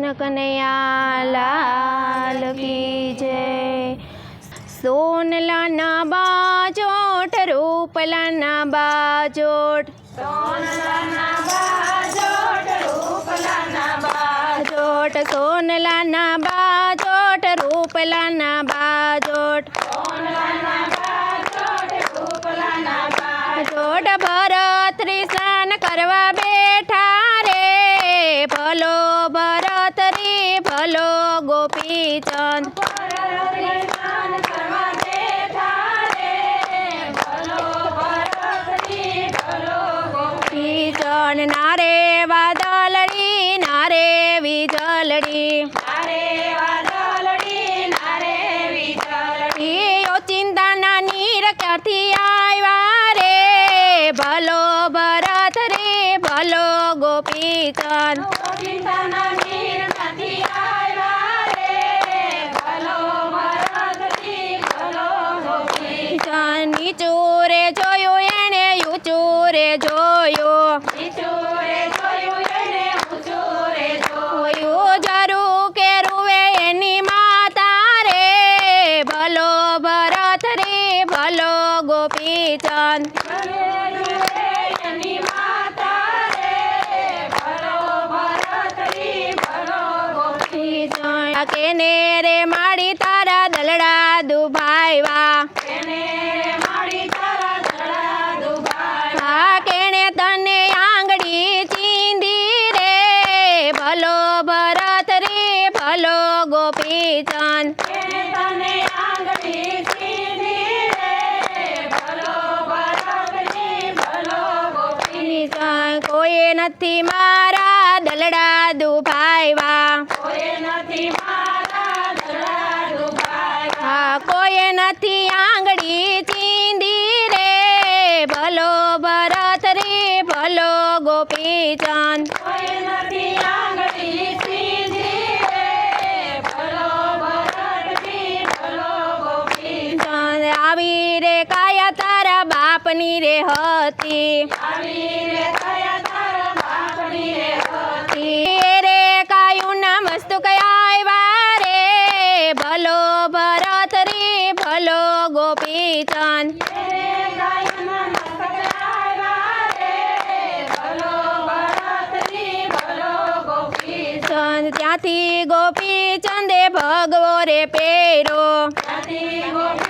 કૃષ્ણ કનૈયા લાલ કી જય. સોનલાના બાજોટ રૂપલાના બાજોટ. બાજોટ સોનલાના બાજોટ રૂપલાના બાજોટ ગોપીચંદ નારે વાદળડી નારે વીજળડી ઈયો ચિંતાના નીર ક્યાંથી આવ્યા રે ભલો ભરત રે ભલો ગોપીચંદ ચંદ નીચું રે જોયું એણે ઊંચું રે જોયું જોયું ગોપીચંદ કેને રે માડી તારા દલડા દુભાઈવા નથી મારા દલડા દુભાઈવા હા કોઈ નથી આંગળી ચીંધી રે ભલો ભરત રે ભલો ગોપીચંદ ચંદ આવી રે કાયા તારા બાપની રે હતી મસ્તુ કયા આવ્યા રે ભલો ભરત રે, ભલો ગોપીચંદ ત્યાંથી ગોપી ચંદે ભગવો રે પેરો. હોય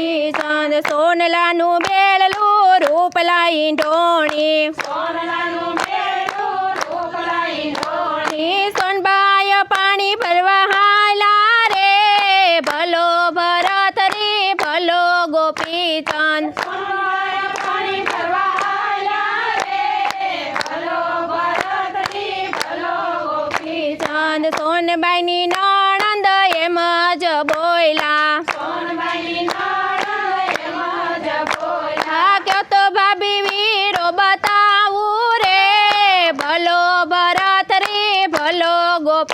ગોપીચંદ સોનલાનું બેળલું રૂપલાઈ ઢોણી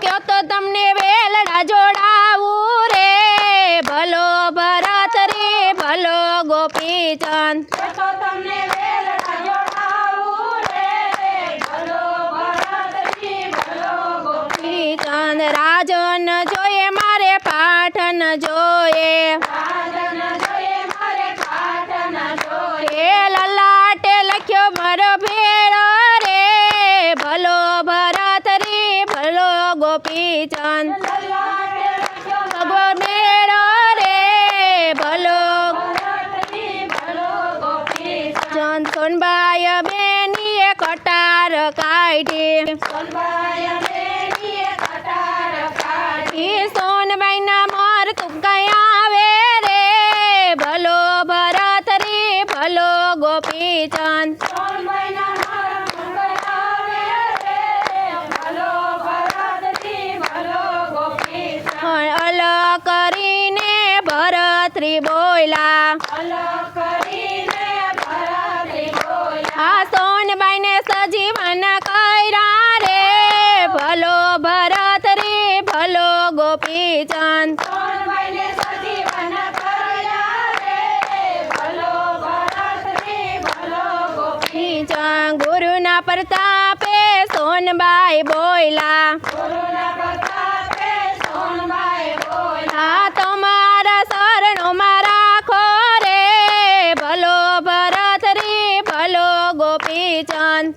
કયો તો તમને વેલડા જોડાવું રે? ભલો ભરત રે ભલો ગોપીચંદ. ગોપીચંદ કાઢી ઈ સોનબાઈના મોર તું કયા આવે રે? ભલો ભરત રે ભલો ગોપીચંદ. અલ ગુરુના પ્રતાપે સોનબાઈ બોયલા. તમારા શરણોમાં રાખો રે. ભલો ભરત રે ભલો ગોપીચંદ.